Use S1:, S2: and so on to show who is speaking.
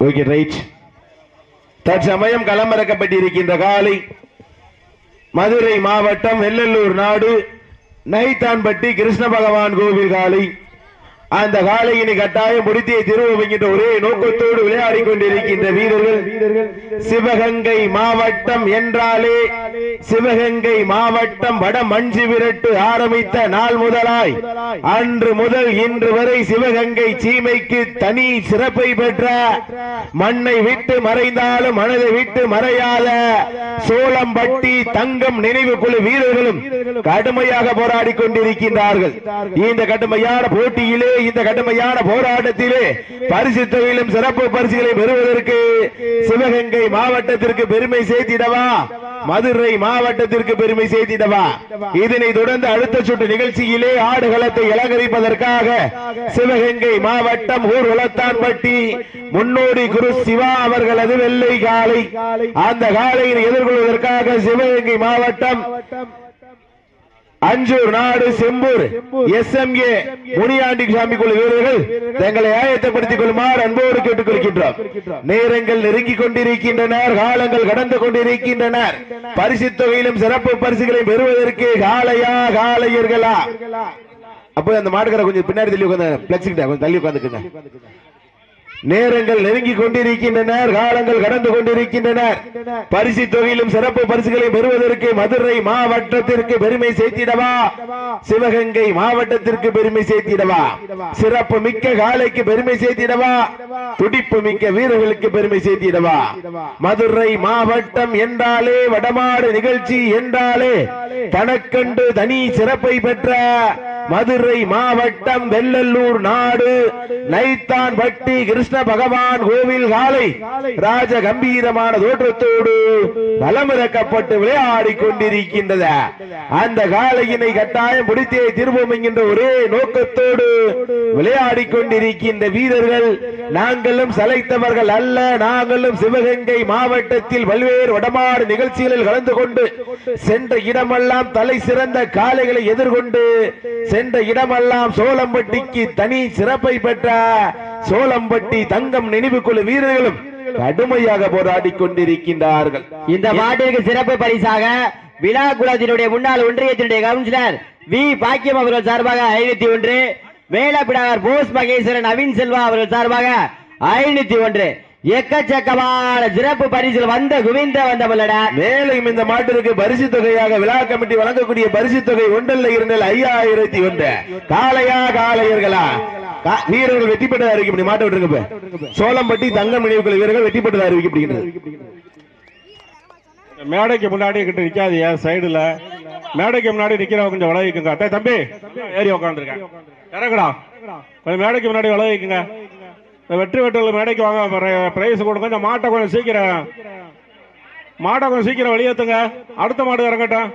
S1: Okay right தற்சமயம் களமிறக்கப்பட்டிருக்கின்ற காலை மதுரை மாவட்டம் வெள்ளலூர் நாடு நைத்தான்பட்டி கிருஷ்ண பகவான் கோவில் காலை. அந்த காலையினை கட்டாயம் முடித்தியை திருவுகின்ற ஒரே நோக்கத்தோடு விளையாடி கொண்டிருக்கின்ற வீரர்கள் சிவகங்கை மாவட்டம் என்றாலே சிவகங்கை மாவட்டம் வட மஞ்சு விரட்டு ஆரம்பித்த நாள் முதலாய். அன்று முதல் இன்று வரை சிவகங்கை சீமைக்கு தனி சிறப்பை பெற்ற மண்ணை விட்டு மறைந்தாலும் மனதை விட்டு மறையாத சோளம்பட்டி தங்கம் நினைவு குழு வீரர்களும் கடுமையாக போராடி கொண்டிருக்கின்றார்கள். இந்த கடுமையான போட்டியிலே இந்த கடுமையான போராட்டத்திலே பரிசு தொகையிலும் சிறப்பு பரிசுகளை பெறுவதற்கு சிவகங்கை மாவட்டத்திற்கு பெருமை சேர்த்திடவா? மதுரை மாவட்டத்திற்கு பெருமை செய்திடவா இதனை தொடர்ந்து அடுத்த சுற்று நிகழ்ச்சியிலே ஆடுகளத்தை இலங்கரிப்பதற்காக சிவகங்கை மாவட்டம் ஊர் உளத்தான்பட்டி முன்னோடி குரு சிவா அவர்களது வெள்ளை காலை. அந்த காலையில் எதிர்கொள்வதற்காக சிவகங்கை மாவட்டம் அஞ்சூர் நாடு Sembur. S M A Muniyandi Sami குழு வீரர்கள் தங்களை ஆயத்தப்படுத்திக் கொள்ளுமாறு அன்போடு கேட்டுக் கொள்கின்றோம் நேரங்கள் நெருங்கிக் கொண்டிருக்கின்றனர் காலங்கள் கடந்து கொண்டிருக்கின்றனர். பரிசு தொகையிலும் சிறப்பு பரிசுகளை பெறுவதற்கு காலையா காலையர்களா? அப்போ அந்த மாடுகளை கொஞ்சம் பின்னாடி தள்ளி உட்காந்து பிளக்ஸ் கொஞ்சம் தள்ளி உட்காந்துக்குங்க நேரங்கள் நெருங்கிக் கொண்டிருக்கின்றன காலங்கள் கடந்து கொண்டிருக்கின்றன. பரிசு தொகையிலும் சிறப்பு பரிசுகளை பெறுவதற்கு மதுரை மாவட்டத்திற்கு பெருமை சேர்த்திடவா? சிவகங்கை மாவட்டத்திற்கு பெருமை சேர்த்திடவா? சிறப்பு மிக்க காலைக்கு பெருமை சேர்த்திடவா? துடிப்பு மிக்க வீரர்களுக்கு பெருமை சேர்த்திடவா? மதுரை மாவட்டம் என்றாலே வடமாடு நிகழ்ச்சி என்றாலே தனக்கண்டு தனி சிறப்பை பெற்ற மதுரை மாவட்டம் வெள்ளல்லூர் நாடு. நைத்தான் பட்டி கிருஷ்ண பகவான் கோவில் காலை. ராஜ கம்பீரமான தோற்றத்தோடு பலமிறக்கப்பட்டு விளையாடி கொண்டிருக்கின்றது. அந்த காலையினை கட்டாயம் பிடித்தே திரும்பும் என்கின்ற ஒரே நோக்கத்தோடு விளையாடி கொண்டிருக்கின்ற வீரர்கள் நாங்களும் சளைத்தவர்கள் அல்ல. நாங்களும் சிவகங்கை மாவட்டத்தில் பல்வேறு வடமாறு நிகழ்ச்சிகளில் கலந்து கொண்டு சென்ற இடமெல்லாம் தலை சிறந்த காளைகளை எதிர்கொண்டு சென்ற இடமெல்லாம் சோளம்பட்டிக்கு தனி சிறப்பை பெற்ற சோளம்பட்டி தங்கம் நினைவு குழு வீரர்களும் கடுமையாக போராடி கொண்டிருக்கின்றார்கள்.
S2: இந்த மாட்டிற்கு சிறப்பு பரிசாக விழா குலத்தினுடைய முன்னாள் ஒன்றியத்தினுடைய கவுன்சிலர் வி. பாக்கியம் அவர்கள் சார்பாக ஐநூத்தி ஒன்று மேலப்பிடார் போஸ் மகேஸ்வரன் நவீன் செல்வா அவர்கள் சார்பாக ஐநூத்தி ஒன்று. எக்கச்சக்கமான சிறப்பு பரிசில் வந்த குவிந்த வந்தவல்லடா
S1: மேலும் இந்த மாட்டிற்கு பரிசு தொகையாக விழா கமிட்டி வழங்கக்கூடிய பரிசு தொகை ஒன்றல்ல இரண்டில் ஐயாயிரத்தி ஒன்று. காளையா காளையர்களா? கா- வீரர்கள் வெற்றி பெற்றதா அறிவிக்கப்படி மாட்ட விட்டுருங்க இப்ப. சோளம்பட்டி தங்கம் நினைவுக்குழு வீரர்கள் வெற்றி பெற்றதா அறிவிக்கப்படுகிறது
S3: மேடைக்கு முன்னாடி கிட்ட நிக்காதீங்க சைடுல. மேடைக்கு முன்னாடி நிக்கிறவங்க கொஞ்சம் விலகிக்குங்க டேய் தம்பி ஏறி உட்காந்துருக்கேன் இறங்குடா. கொஞ்சம் மேடைக்கு முன்னாடி விலகிக்குங்க இந்த வெற்றி வெட்டுகள் மேடைக்கு வாங்க. பிரைஸ் கொடுங்க. இந்த மாட்டை கொஞ்சம் சீக்கிரம். மாட்டை கொஞ்சம் சீக்கிரம் வெளியேற்றுங்க அடுத்த மாடு இறங்கட்டும்.